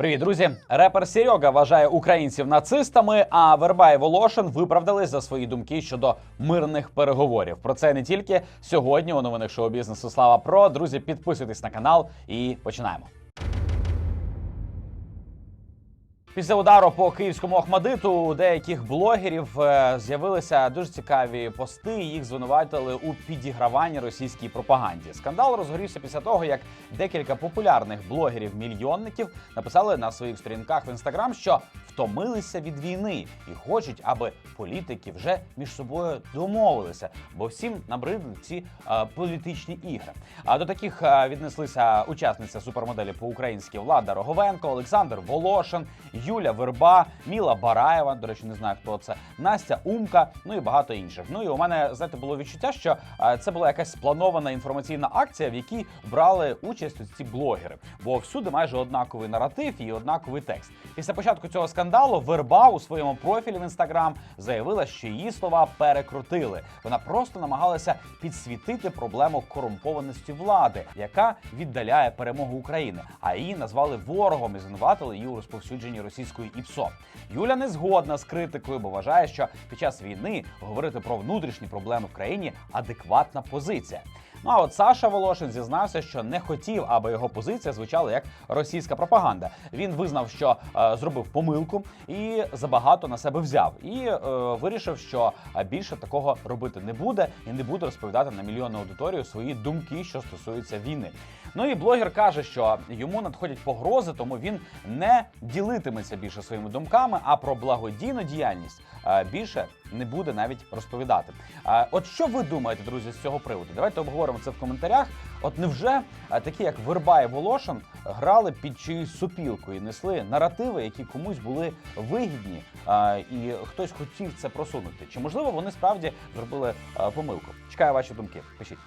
Привіт, друзі! Репер Серега вважає українців нацистами, а Верба і Волошин виправдались за свої думки щодо мирних переговорів. Про це не тільки сьогодні у новинах шоу бізнесу. Слава Про. Друзі, підписуйтесь на канал і починаємо. Після удару по київському Ахмадиту у деяких блогерів е, з'явилися дуже цікаві пости. Їх звинуватили у підіграванні російській пропаганді. Скандал розгорівся після того, як декілька популярних блогерів-мільйонників написали на своїх сторінках в інстаграм, що втомилися від війни і хочуть, аби політики вже між собою домовилися, бо всім набридли ці е, політичні ігри. А до таких е, віднеслися учасниця супермоделі по-українськи Влада Роговенко, Олександр Волошин, Юля Верба, Міла Бараєва. До речі, не знаю хто це, Настя Умка, ну і багато інших. Ну і у мене знаєте, було відчуття, що е, це була якась спланована інформаційна акція, в якій брали участь ці блогери. Бо всюди майже однаковий наратив і однаковий текст. Після початку цього скандалу Верба у своєму профілі в інстаграм заявила, що її слова перекрутили. Вона просто намагалася підсвітити проблему корумпованості влади, яка віддаляє перемогу України. А її назвали ворогом і звинуватили її у розповсюдженні російської ІПСО. Юля не згодна з критикою, бо вважає, що під час війни говорити про внутрішні проблеми в країні адекватна позиція. Ну а от Саша Волошин зізнався, що не хотів, аби його позиція звучала як російська пропаганда. Він визнав, що е, зробив помилку і забагато на себе взяв, і е, вирішив, що е, більше такого робити не буде і не буде розповідати на мільйонну аудиторію свої думки, що стосуються війни. Ну і блогер каже, що йому надходять погрози, тому він не ділитиметься більше своїми думками, а про благодійну діяльність е, більше не буде навіть розповідати. А от що ви думаєте, друзі, з цього приводу? Давайте обговоримо це в коментарях. От невже е, такі, як Верба і Волошин, грали під чиюсь супілку і несли наративи, які комусь були вигідні, е, і хтось хотів це просунути? Чи можливо вони справді зробили е, помилку? Чекаю ваші думки. Пишіть.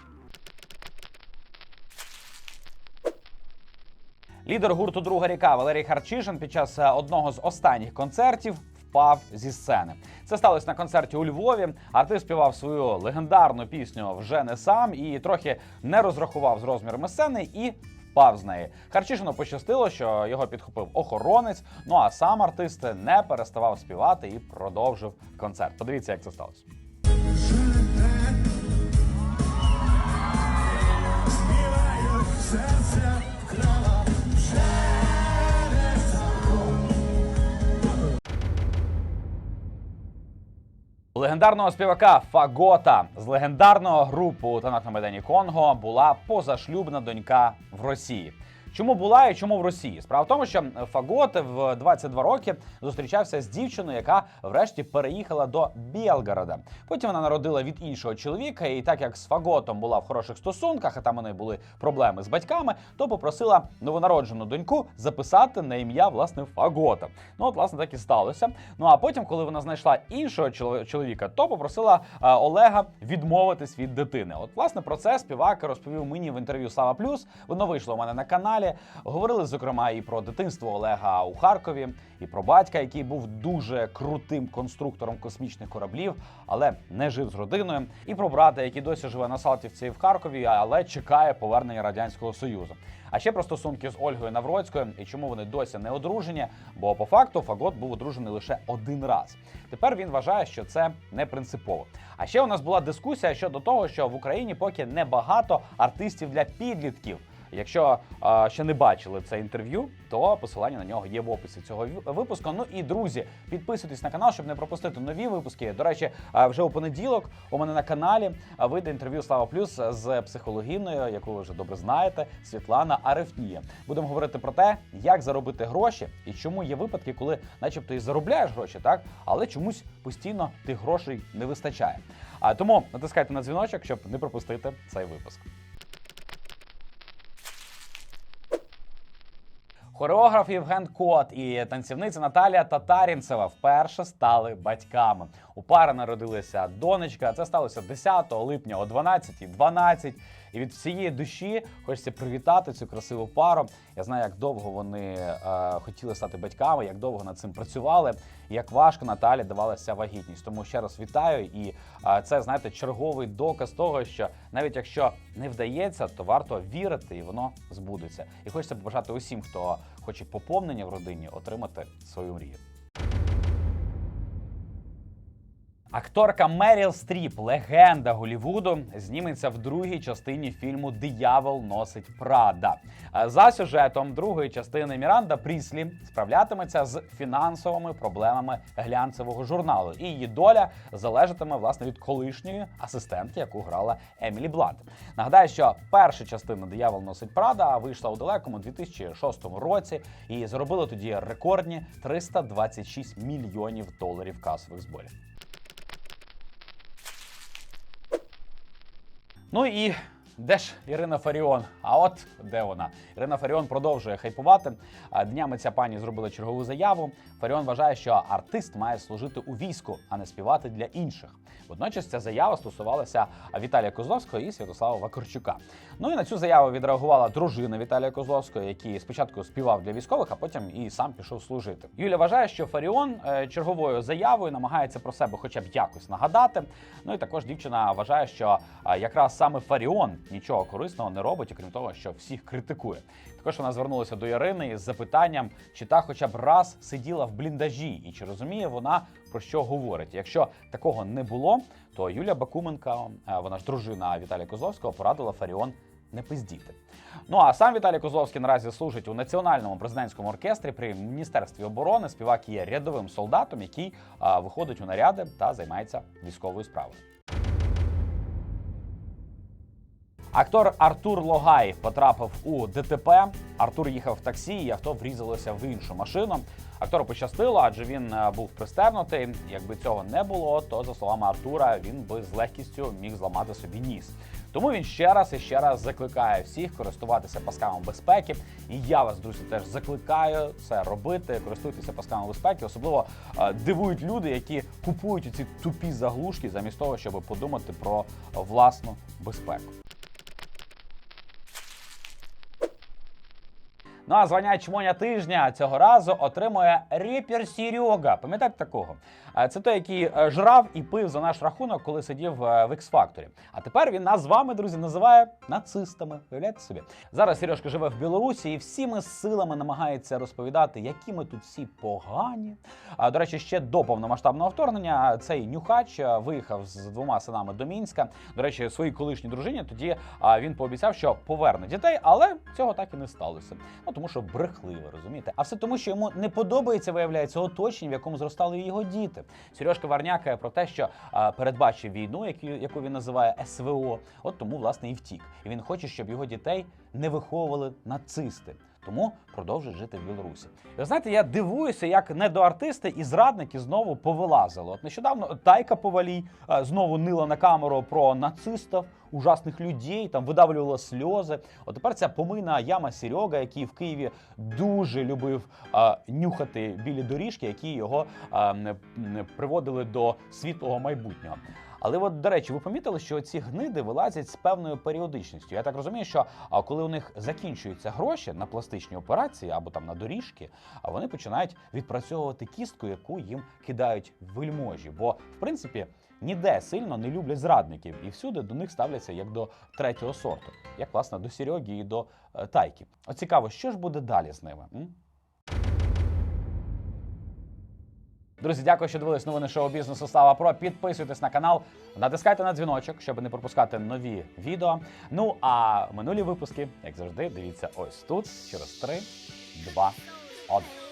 Лідер гурту Друга ріка Валерій Харчишин під час одного з останніх концертів впав зі сцени. Це сталося на концерті у Львові. Артист співав свою легендарну пісню вже не сам і трохи не розрахував з розмірами сцени і. Впав з неї. Харчишину пощастило, що його підхопив охоронець. Ну а сам артист не переставав співати і продовжив концерт. Подивіться, як це сталося. Легендарного співака Фагота з легендарного групу танак на майдані Конго була позашлюбна донька в Росії. Чому була і чому в Росії? Справа в тому, що Фагот в 22 роки зустрічався з дівчиною, яка врешті переїхала до Білгорода. Потім вона народила від іншого чоловіка, і так як з Фаготом була в хороших стосунках, а там у неї були проблеми з батьками, то попросила новонароджену доньку записати на ім'я власне Фагота. Ну от власне так і сталося. Ну а потім, коли вона знайшла іншого чоло- чоловіка, то попросила Олега відмовитись від дитини. От власне про це співак розповів мені в інтерв'ю Слава Плюс. Воно вийшло у мене на каналі. Говорили зокрема і про дитинство Олега у Харкові, і про батька, який був дуже крутим конструктором космічних кораблів, але не жив з родиною, і про брата, який досі живе на Салтівці в Харкові, але чекає повернення радянського союзу. А ще про стосунки з Ольгою Навроцькою і чому вони досі не одружені. Бо по факту Фагот був одружений лише один раз. Тепер він вважає, що це не принципово. А ще у нас була дискусія щодо того, що в Україні поки небагато артистів для підлітків. Якщо а, ще не бачили це інтерв'ю, то посилання на нього є в описі цього випуску. Ну і друзі, підписуйтесь на канал, щоб не пропустити нові випуски. До речі, вже у понеділок у мене на каналі вийде інтерв'ю Слава Плюс з психологиною, яку ви вже добре знаєте, Світлана Арефнія. Будемо говорити про те, як заробити гроші і чому є випадки, коли, начебто, і заробляєш гроші, так але чомусь постійно тих грошей не вистачає. А тому натискайте на дзвіночок, щоб не пропустити цей випуск. Хореограф Євген Кот і танцівниця Наталія Татарінцева вперше стали батьками. У пари народилася донечка. Це сталося 10 липня о 12.12. І від всієї душі хочеться привітати цю красиву пару. Я знаю, як довго вони е, хотіли стати батьками, як довго над цим працювали, як важко Наталі давалася вагітність. Тому ще раз вітаю. І е, це знаєте черговий доказ того, що навіть якщо не вдається, то варто вірити, і воно збудеться. І хочеться побажати усім, хто хоче поповнення в родині, отримати свою мрію. Акторка Меріл Стріп, легенда Голівуду, зніметься в другій частині фільму Диявол носить Прада. За сюжетом другої частини Міранда Пріслі справлятиметься з фінансовими проблемами глянцевого журналу, і її доля залежатиме власне від колишньої асистентки, яку грала Емілі Блант. Нагадаю, що перша частина Диявол носить Прада вийшла у далекому 2006 році і заробила тоді рекордні 326 мільйонів доларів касових зборів. Ну і де ж Ірина Фаріон? А от де вона? Ірина Фаріон продовжує хайпувати. Днями ця пані зробила чергову заяву. Фаріон вважає, що артист має служити у війську, а не співати для інших. Водночас ця заява стосувалася Віталія Козловського і Святослава Вакарчука. Ну і на цю заяву відреагувала дружина Віталія Козловського, який спочатку співав для військових, а потім і сам пішов служити. Юля вважає, що Фаріон е, черговою заявою намагається про себе хоча б якось нагадати. Ну і також дівчина вважає, що е, якраз саме Фаріон нічого корисного не робить, окрім того, що всіх критикує. Також вона звернулася до Ірини із запитанням, чи та хоча б раз сиділа в бліндажі, і чи розуміє вона про що говорить. Якщо такого не було, то Юля Бакуменка, е, вона ж дружина Віталія Козловського, порадила Фаріон не пиздіти. Ну а сам Віталій Козловський наразі служить у національному президентському оркестрі при міністерстві оборони. Співак є рядовим солдатом, який а, виходить у наряди та займається військовою справою. Актор Артур Логай потрапив у ДТП. Артур їхав в таксі, і авто врізалося в іншу машину. Актору пощастило, адже він е, був пристебнутий. Якби цього не було, то за словами Артура він би з легкістю міг зламати собі ніс. Тому він ще раз і ще раз закликає всіх користуватися пасками безпеки. І я вас, друзі, теж закликаю це робити. Користуйтеся пасками безпеки. Особливо е, дивують люди, які купують ці тупі заглушки, замість того, щоб подумати про власну безпеку. Ну а звання чмоня тижня цього разу отримує репер Серега. Пам'ятаєте такого? Це той, який е, жрав і пив за наш рахунок, коли сидів е, в X-Factor. А тепер він нас з вами, друзі, називає нацистами. Уявляєте собі? Зараз Сережка живе в Білорусі і всіми силами намагається розповідати, які ми тут всі погані. А до речі, ще до повномасштабного вторгнення цей нюхач виїхав з двома синами до Мінська. До речі, своїй колишній дружині тоді він пообіцяв, що поверне дітей, але цього так і не сталося. Ну тому що брехливе, розумієте? А все тому, що йому не подобається, виявляється, оточення, в якому зростали його діти. Сережка Варняка про те, що а, передбачив війну, яку, яку він називає СВО. От тому власне і втік. І він хоче, щоб його дітей не виховували нацисти. Тому продовжує жити в Білорусі. І ви знаєте, я дивуюся, як недоартисти і зрадники знову повилазили. От нещодавно Тайка Повалій е, знову нила на камеру про нацистів, ужасних людей, там видавлювала сльози. От тепер ця помийна яма Серега, який в Києві дуже любив е, нюхати білі доріжки, які його е, м, м, приводили до світлого майбутнього. Але от, до речі, ви помітили, що ці гниди вилазять з певною періодичністю. Я так розумію, що коли у них закінчуються гроші на пластичні операції або там на доріжки, а вони починають відпрацьовувати кістку, яку їм кидають вельможі. Бо в принципі ніде сильно не люблять зрадників, і всюди до них ставляться як до третього сорту, як власне до Серьоги і до е, Тайки. От цікаво, що ж буде далі з ними? М? Друзі, дякую, що дивились новини шоу бізнесу Слава Про. Підписуйтесь на канал, натискайте на дзвіночок, щоб не пропускати нові відео. Ну а минулі випуски, як завжди, дивіться ось тут через 3, 2, 1.